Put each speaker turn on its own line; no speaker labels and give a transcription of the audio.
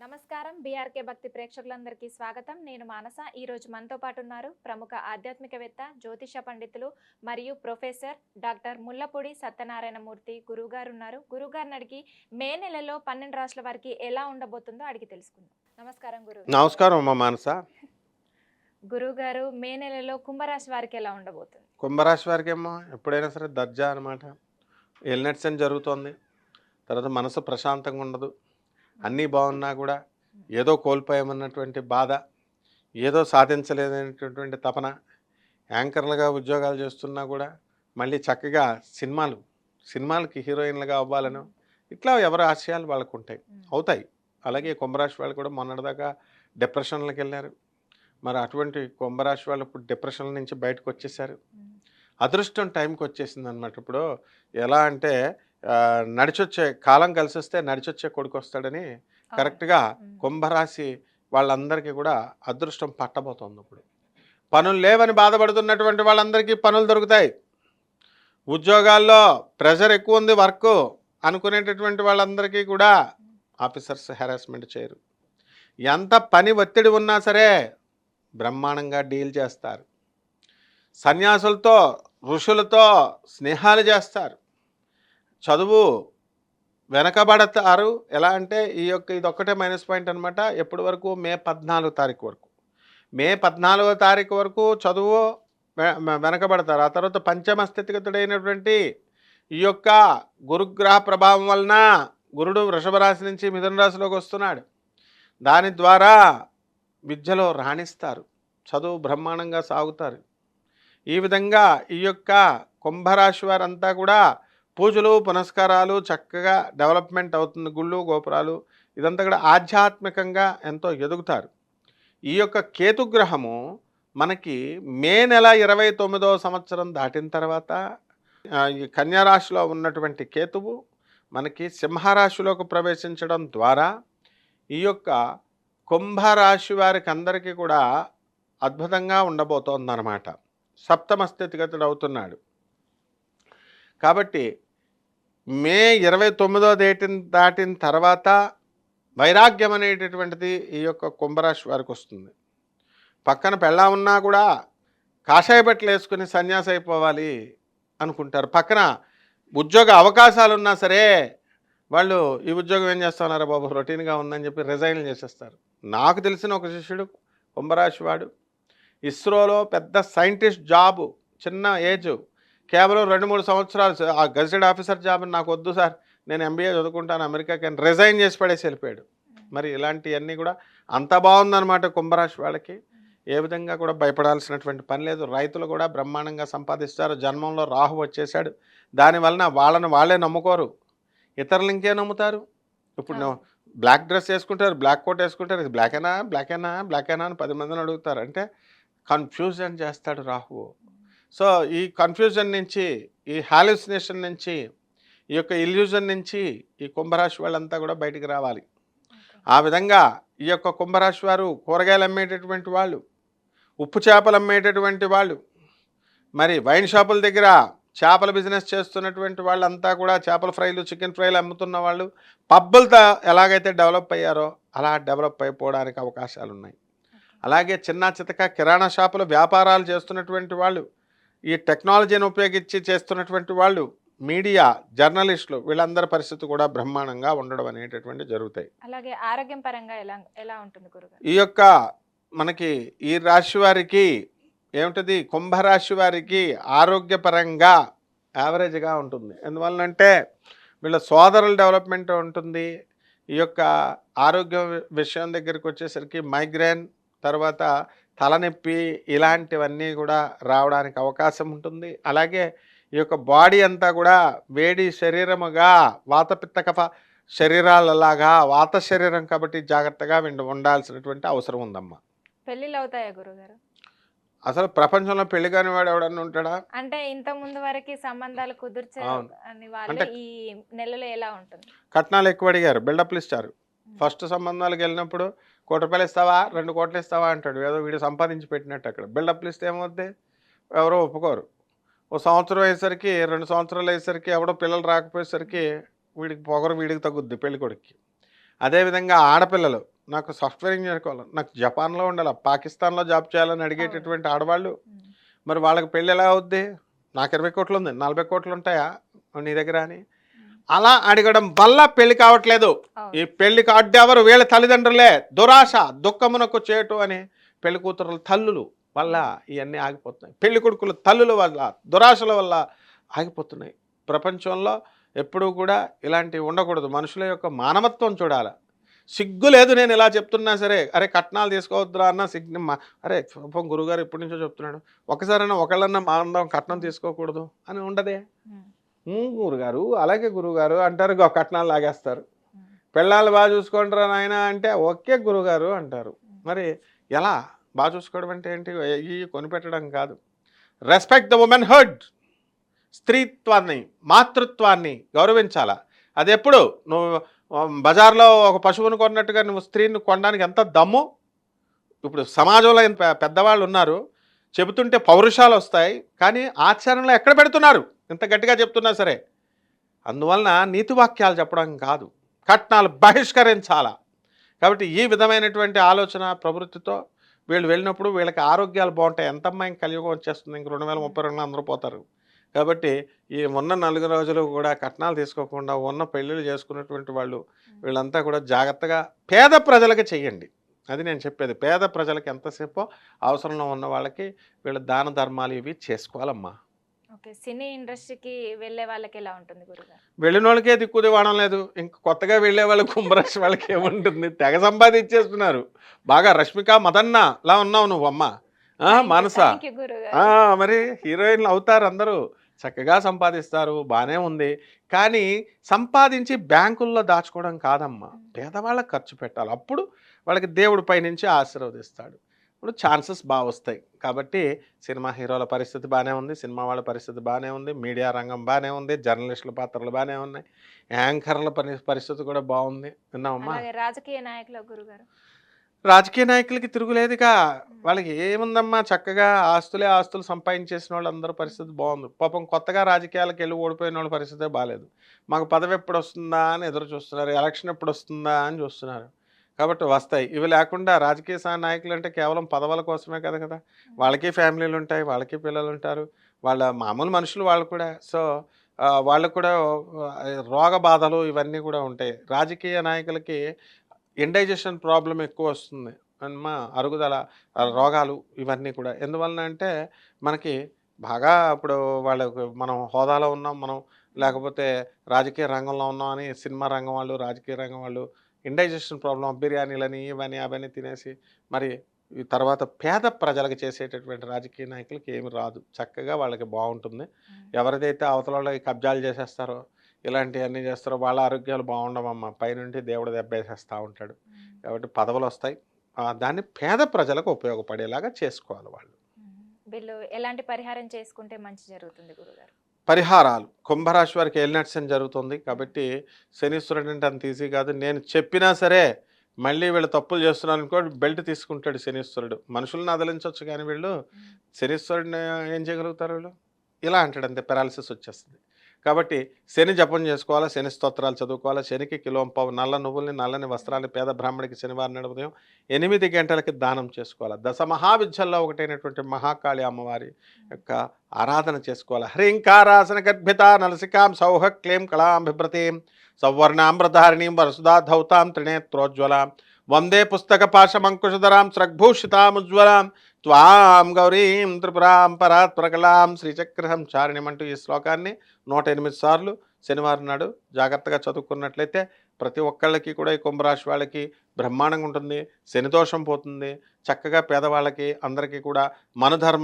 నమస్కారం. బీఆర్కే భక్తి ప్రేక్షకులందరికీ స్వాగతం. నేను మానస. ఈ రోజు మనతో పాటు ఉన్నారు ప్రముఖ ఆధ్యాత్మికవేత్త జ్యోతిష పండితులు మరియు ప్రొఫెసర్ డాక్టర్ ముల్లపూడి సత్యనారాయణమూర్తి గురువు గారు ఉన్నారు గురువు గారిని అడిగి మే నెలలో పన్నెండు రాష్ట్రాల వారికి ఎలా ఉండబోతుందో అడిగి తెలుసుకుందాం. నమస్కారం గురువు
నమస్కారం అమ్మ మానస.
గురువు గారు మే నెలలో కుంభరాశి వారికి ఎలా ఉండబోతుంది?
కుంభరాశి వారికి ఏమో ఎప్పుడైనా సరే దర్జా అనమాట ఎల్నెట్స్ అని జరుగుతోంది. తర్వాత మనసు ప్రశాంతంగా ఉండదు. అన్నీ బాగున్నా కూడా ఏదో కోల్పోయామన్నటువంటి బాధ ఏదో సాధించలేదనేటటువంటి తపన యాంకర్లుగా ఉద్యోగాలు చేస్తున్నా కూడా మళ్ళీ చక్కగా సినిమాలు సినిమాలకి హీరోయిన్లుగా అవ్వాలను ఇట్లా ఎవరి ఆశయాలు వాళ్ళకు ఉంటాయి అవుతాయి. అలాగే కుంభరాశి వాళ్ళు కూడా మొన్నటిదాకా డిప్రెషన్లకు వెళ్ళారు. మరి అటువంటి కుంభరాశి వాళ్ళు ఇప్పుడు డిప్రెషన్ నుంచి బయటకు వచ్చేసారు అదృష్టం టైంకి వచ్చేసింది అనమాట ఇప్పుడు ఎలా అంటే నడిచొచ్చే కాలం కలిసి వస్తే నడిచొచ్చే కొడుకు వస్తాడని కరెక్ట్గా కుంభరాశి వాళ్ళందరికీ కూడా అదృష్టం పట్టబోతోంది ఇప్పుడు. పనులు లేవని బాధపడుతున్నటువంటి వాళ్ళందరికీ పనులు దొరుకుతాయి. ఉద్యోగాల్లో ప్రెషర్ ఎక్కువ ఉంది వర్క్ అనుకునేటటువంటి వాళ్ళందరికీ కూడా ఆఫీసర్స్ హెరాస్మెంట్ చేయరు. ఎంత పని ఒత్తిడి ఉన్నా సరే బ్రహ్మాండంగా డీల్ చేస్తారు. సన్యాసులతో ఋషులతో స్నేహాలు చేస్తారు. చదువు వెనకబడతారు. ఎలా అంటే ఈ యొక్క ఇది ఒక్కటే మైనస్ పాయింట్ అనమాట ఎప్పటి వరకు? మే పద్నాలుగు తారీఖు వరకు. మే పద్నాలుగో తారీఖు వరకు చదువు వె- వెనకబడతారు. ఆ తర్వాత పంచమ స్థితిగతుడైనటువంటి ఈ యొక్క గురుగ్రహ ప్రభావం వలన గురుడు వృషభ రాశి నుంచి మిథున రాశిలోకి వస్తున్నాడు. దాని ద్వారా విద్యలో రాణిస్తారు. చదువు బ్రహ్మాండంగా సాగుతారు. ఈ విధంగా ఈ యొక్క కుంభరాశి వారంతా కూడా పూజలు పునస్కారాలు చక్కగా డెవలప్మెంట్ అవుతుంది. గుళ్ళు గోపురాలు ఇదంతా కూడా ఆధ్యాత్మికంగా ఎంతో ఎదుగుతారు. ఈ యొక్క కేతుగ్రహము మనకి మే నెల ఇరవై తొమ్మిదవ సంవత్సరం దాటిన తర్వాత ఈ కన్యారాశిలో ఉన్నటువంటి కేతువు మనకి సింహరాశిలోకి ప్రవేశించడం ద్వారా ఈ యొక్క కుంభరాశి వారికి అందరికీ కూడా అద్భుతంగా ఉండబోతోందన్నమాట. సప్తమ స్థితిగతుడు అవుతున్నాడు. కాబట్టి మే ఇరవై తొమ్మిదో డేటిన దాటిన తర్వాత వైరాగ్యం అనేటటువంటిది ఈ యొక్క కుంభరాశి వారికి వస్తుంది. పక్కన పెళ్ళా ఉన్నా కూడా కాషాయ బట్టలు వేసుకుని సన్యాసి అయిపోవాలి అనుకుంటారు. పక్కన ఉద్యోగ అవకాశాలు ఉన్నా సరే వాళ్ళు ఈ ఉద్యోగం ఏం చేస్తున్నారు బాబు? రొటీన్గా ఉందని చెప్పి రిజైన్ చేసేస్తారు. నాకు తెలిసిన ఒక శిష్యుడు కుంభరాశి వాడు ఇస్రోలో పెద్ద సైంటిస్ట్ జాబు చిన్న ఏజ్ కేవలం రెండు మూడు సంవత్సరాలు ఆ గజెటెడ్ ఆఫీసర్ జాబ్ నాకు వద్దు సార్. నేను ఎంబీఏ చదువుకుంటాను అమెరికాకి అని రిజైన్ చేసి పడేసి వెళ్ళిపోయాడు. మరి ఇలాంటివన్నీ కూడా అంత బాగుందన్నమాట కుంభరాశి వాళ్ళకి. ఏ విధంగా కూడా భయపడాల్సినటువంటి పని లేదు. రైతులు కూడా బ్రహ్మాండంగా సంపాదిస్తారు. జన్మంలో రాహు వచ్చేసాడు దానివలన వాళ్ళని వాళ్ళే నమ్ముకోరు. ఇతరులు ఇంకే నమ్ముతారు. ఇప్పుడు బ్లాక్ డ్రెస్ వేసుకుంటారు బ్లాక్ కోట్ వేసుకుంటారు. ఇది బ్లాకేనా బ్లాకేనా బ్లాకేనా అని పది మందిని అడుగుతారు. అంటే కన్ఫ్యూజన్ చేస్తాడు రాహువు. సో ఈ కన్ఫ్యూజన్ నుంచి ఈ హాలిసినేషన్ నుంచి ఈ యొక్క ఇల్యూజన్ నుంచి ఈ కుంభరాశి వాళ్ళంతా కూడా బయటికి రావాలి. ఆ విధంగా ఈ యొక్క కుంభరాశి వారు కూరగాయలు అమ్మేటటువంటి వాళ్ళు ఉప్పు చేపలు అమ్మేటటువంటి వాళ్ళు మరి వైన్ షాపుల దగ్గర చేపల బిజినెస్ చేస్తున్నటువంటి వాళ్ళంతా కూడా చేపల ఫ్రైలు చికెన్ ఫ్రైలు అమ్ముతున్న వాళ్ళు పబ్బులతో ఎలాగైతే డెవలప్ అయ్యారో అలా డెవలప్ అయిపోవడానికి అవకాశాలు ఉన్నాయి అలాగే చిన్న చితక కిరాణా షాపుల వ్యాపారాలు చేస్తున్నటువంటి వాళ్ళు ఈ టెక్నాలజీని ఉపయోగించి చేస్తున్నటువంటి వాళ్ళు మీడియా జర్నలిస్టులు వీళ్ళందరి పరిస్థితి కూడా బ్రహ్మాండంగా ఉండడం అనేటటువంటి జరుగుతాయి.
అలాగే ఆరోగ్యం పరంగా ఎలా ఎలా ఉంటుంది గురుగారు?
ఈ యొక్క మనకి ఈ రాశి వారికి ఏమిటది? కుంభరాశి వారికి ఆరోగ్యపరంగా యావరేజ్గా ఉంటుంది. ఎందువల్లంటే వీళ్ళ సోదరుల డెవలప్మెంట్ ఉంటుంది. ఈ యొక్క ఆరోగ్య విషయం దగ్గరికి వచ్చేసరికి మైగ్రేన్ తర్వాత తలనొప్పి ఇలాంటివన్నీ కూడా రావడానికి అవకాశం ఉంటుంది. అలాగే ఈ యొక్క బాడీ అంతా కూడా వేడి శరీరముగా వాతపిత్త కఫ శరీరాలలాగా వాత శరీరం కాబట్టి జాగ్రత్తగా ఉండ- ఉండాల్సినటువంటి అవసరం ఉందమ్మా.
పెళ్ళిళ్ళు అవుతాయా గురుగారు?
అసలు ప్రపంచంలో పెళ్ళి కాని వాడు ఎవడన్నా ఉంటాడా?
అంటే ఇంత ముందు వరకు సంబంధాలు కుదిర్చే ఈ నెలలో ఎలా ఉంటుంది?
కట్నాలు ఎక్కువ అడిగారు. బిల్డప్లు ఇస్తారు ఫస్ట్ సంబంధాలకు వెళ్ళినప్పుడు కోటి రూపాయలు ఇస్తావా? రెండు కోట్లు ఇస్తావా? అంటాడు. ఏదో వీడు సంపాదించి పెట్టినట్టు అక్కడ. బిల్డప్లు ఇస్తే ఏమవుద్ది? ఎవరో ఒప్పుకోరు. ఓ సంవత్సరం అయ్యేసరికి రెండు సంవత్సరాలు అయ్యేసరికి ఎవడో పిల్లలు రాకపోయేసరికి వీడికి పొగరు వీడికి తగ్గుద్ది పెళ్ళి కొడుక్కి అదేవిధంగా ఆడపిల్లలు. నాకు సాఫ్ట్వేర్ ఇంజనీర్ కావాలి. నాకు జపాన్లో ఉండాలి. పాకిస్తాన్లో జాబ్ చేయాలని అడిగేటటువంటి ఆడవాళ్ళు మరి వాళ్ళకి పెళ్ళి ఎలా అవుద్ది? నాకు ఇరవై కోట్లు ఉంది. నలభై కోట్లు ఉంటాయా? నీ దగ్గర అని. అలా అడగడం వల్ల పెళ్ళి కావట్లేదు. ఈ పెళ్ళికి అడ్డెవరు వీళ్ళ తల్లిదండ్రులే. దురాశ దుఃఖమునకు చేటు అని పెళ్ళి కూతురుల తల్లులు వల్ల ఇవన్నీ ఆగిపోతున్నాయి. పెళ్ళి కొడుకుల తల్లుల వల్ల దురాశల వల్ల ఆగిపోతున్నాయి. ప్రపంచంలో ఎప్పుడూ కూడా ఇలాంటివి ఉండకూడదు. మనుషుల యొక్క మానవత్వం చూడాలి. సిగ్గు లేదు నేను ఇలా చెప్తున్నా సరే అరే కట్నాలు తీసుకోవద్దురా అన్న సిగ్గు అరే పాపం గురుగారు ఎప్పటి నుంచో చెప్తున్నాడు. ఒకసారైనా ఒకళ్ళన్నా మానందం కట్నం తీసుకోకూడదు అని ఉండదే.
ఉమ్,
"ఉమ్, గురుగారు అలాగే గురుగారు అంటారు "గో కట్నాలు లాగేస్తారు. పెళ్ళాలు బాగా చూసుకుంటారా నాయన అంటే ఓకే గురుగారు అంటారు. మరి ఎలా? బాగా చూసుకోవడం అంటే ఏంటి? ఇవి కొనిపెట్టడం కాదు. రెస్పెక్ట్ ద ఉమెన్ హుడ్ స్త్రీత్వాన్ని మాతృత్వాన్ని గౌరవించాలా? అది ఎప్పుడు నువ్వు బజార్లో ఒక పశువును కొన్నట్టుగా నువ్వు స్త్రీని కొనడానికి ఎంత దమ్ము? ఇప్పుడు సమాజంలో పెద్దవాళ్ళు ఉన్నారు. చెబుతుంటే పౌరుషాలు వస్తాయి. కానీ ఆచరణలో ఎక్కడ పెడుతున్నారు? ఇంత గట్టిగా చెప్తున్నా సరే. అందువలన నీతి వాక్యాలు చెప్పడం కాదు. కట్నాలు బహిష్కరించాలా? కాబట్టి ఈ విధమైనటువంటి ఆలోచన ప్రవృత్తితో వీళ్ళు వెళ్ళినప్పుడు వీళ్ళకి ఆరోగ్యాలు బాగుంటాయి. ఎంతమ్మా ఇంక కలియుగం వచ్చేస్తుంది? ఇంక రెండు వేల ముప్పై రెండులో అందరూ పోతారు. కాబట్టి ఈ ఉన్న నలుగు రోజులు కూడా కట్నాలు తీసుకోకుండా ఉన్న పెళ్ళిళ్ళు చేసుకున్నటువంటి వాళ్ళు వీళ్ళంతా కూడా జాగ్రత్తగా పేద ప్రజలకి చెయ్యండి. అది నేను చెప్పేది. పేద ప్రజలకి ఎంతసేపో అవసరంలో ఉన్న వాళ్ళకి వీళ్ళ దాన ధర్మాలు ఇవి చేసుకోవాలమ్మా.
ఓకే. సినీ ఇండస్ట్రీకి వెళ్ళే వాళ్ళకి ఎలా ఉంటుంది గురుగారు?
వెళ్ళిన వాళ్ళకే దిక్కు దివాణం లేదు. ఇంక కొత్తగా వెళ్ళే వాళ్ళు కుంభరాశి వాళ్ళకి ఏముంటుంది? తెగ సంపాదించేస్తున్నారు. బాగా రష్మిక మదన్న లా ఉన్నావు నువ్వు అమ్మ. ఆ, మానస. మరి హీరోయిన్లు అవుతారు అందరూ. చక్కగా సంపాదిస్తారు బాగానే ఉంది. కానీ సంపాదించి బ్యాంకుల్లో దాచుకోవడం కాదమ్మా. పేదవాళ్ళకి ఖర్చు పెట్టాలి. అప్పుడు వాళ్ళకి దేవుడి పైనుంచి ఆశీర్వదిస్తాడు. ఇప్పుడు ఛాన్సెస్ బాగా వస్తాయి. కాబట్టి సినిమా హీరోల పరిస్థితి బాగానే ఉంది సినిమా వాళ్ళ పరిస్థితి బాగానే ఉంది మీడియా రంగం బాగానే ఉంది జర్నలిస్టుల పాత్రలు బాగానే ఉన్నాయి యాంకర్ల పరి పరిస్థితి కూడా బాగుంది. విన్నామమ్మా
రాజకీయ నాయకుల గురుగారు.
రాజకీయ నాయకులకి తిరుగులేదుగా. వాళ్ళకి ఏముందమ్మా? చక్కగా ఆస్తులే ఆస్తులు సంపాదించేసిన వాళ్ళందరూ పరిస్థితి బాగుంది. పాపం కొత్తగా రాజకీయాలకు వెళ్ళి ఓడిపోయిన వాళ్ళ పరిస్థితే బాగాలేదు మాకు పదవి ఎప్పుడు వస్తుందా అని ఎదురు చూస్తున్నారు ఎలక్షన్ ఎప్పుడు వస్తుందా అని చూస్తున్నారు. కాబట్టి వస్తాయి. ఇవి లేకుండా రాజకీయ నాయకులు అంటే కేవలం పదవుల కోసమే కదా కదా. వాళ్ళకి ఫ్యామిలీలు ఉంటాయి వాళ్ళకి పిల్లలు ఉంటారు వాళ్ళ మామూలు మనుషులు వాళ్ళు కూడా. సో వాళ్ళకు కూడా రోగ బాధలు ఇవన్నీ కూడా ఉంటాయి. రాజకీయ నాయకులకి ఇండైజెషన్ ప్రాబ్లం ఎక్కువ వస్తుంది. అమ్మా అరుగుదల రోగాలు ఇవన్నీ కూడా. ఎందువలన అంటే మనకి బాగా ఇప్పుడు వాళ్ళకు మనం హోదాలో ఉన్నాం మనం లేకపోతే రాజకీయ రంగంలో ఉన్నాం అని సినిమా రంగం వాళ్ళు రాజకీయ రంగం వాళ్ళు ఇండైజెషన్ ప్రాబ్లం బిర్యానీలని ఇవన్నీ అవన్నీ తినేసి మరి తర్వాత పేద ప్రజలకు చేసేటటువంటి రాజకీయ నాయకులకి ఏమి రాదు. చక్కగా వాళ్ళకి బాగుంటుంది. ఎవరిదైతే అవతల కబ్జాలు చేసేస్తారో ఇలాంటివన్నీ చేస్తారో వాళ్ళ ఆరోగ్యాలు బాగుండవమ్మా. పైనుండి దేవుడు దెబ్బేసేస్తూ ఉంటాడు. కాబట్టి పదవులు వస్తాయి దాన్ని పేద ప్రజలకు ఉపయోగపడేలాగా చేసుకోవాలి వాళ్ళు.
వీళ్ళు ఎలాంటి పరిహారం చేసుకుంటే మంచి జరుగుతుంది గురుగారు?
పరిహారాలు. కుంభరాశి వారికి ఏలినట్సన్ జరుగుతుంది. కాబట్టి శనీశ్వరుడు అంటే అంత ఈజీ కాదు. నేను చెప్పినా సరే మళ్ళీ వీళ్ళు తప్పులు చేస్తున్నాను అనుకో బెల్ట్ తీసుకుంటాడు శనీశ్వరుడు. మనుషులను అదలించవచ్చు కానీ వీళ్ళు శనీశ్వరుడిని ఏం చేయగలుగుతారు వీళ్ళు? ఇలా అంటాడు అంతే. పెరాలసిస్ వచ్చేస్తుంది. కాబట్టి శని జపం చేసుకోవాలా శని స్తోత్రాలు చదువుకోవాలా శనికి కిలోంపావు నల్ల నువ్వుల్ని నల్లని వస్త్రాలు పేద బ్రాహ్మడికి శనివారం నాడు ఉదయం ఎనిమిది గంటలకి దానం చేసుకోవాలి. దశ మహావిద్యల్లో ఒకటైనటువంటి మహాకాళి అమ్మవారి యొక్క ఆరాధన చేసుకోవాలి. హ్రీంకారాసన గర్భిత నలసికాం సౌహ క్లీం కళాంభిభ్రతీం సౌవర్ణామ్రధారిణీం వరసుదా ధౌతాం త్రినేత్రోజ్వలాం వందే పుస్తక పాశమంకుశధరాం స్రగ్భూషితాముజ్వలాం త్వాం గౌరీం త్రిపురాం పరాత్పరకలాం శ్రీచక్రహం చారణ్యమంటూ ఈ శ్లోకాన్ని నూట ఎనిమిది సార్లు శనివారం నాడు జాగ్రత్తగా చదువుకున్నట్లయితే ప్రతి ఒక్కళ్ళకి కూడా ఈ కుంభరాశి వాళ్ళకి బ్రహ్మాండంగా ఉంటుంది శనిదోషం పోతుంది చక్కగా పేదవాళ్ళకి అందరికీ కూడా మన ధర్మం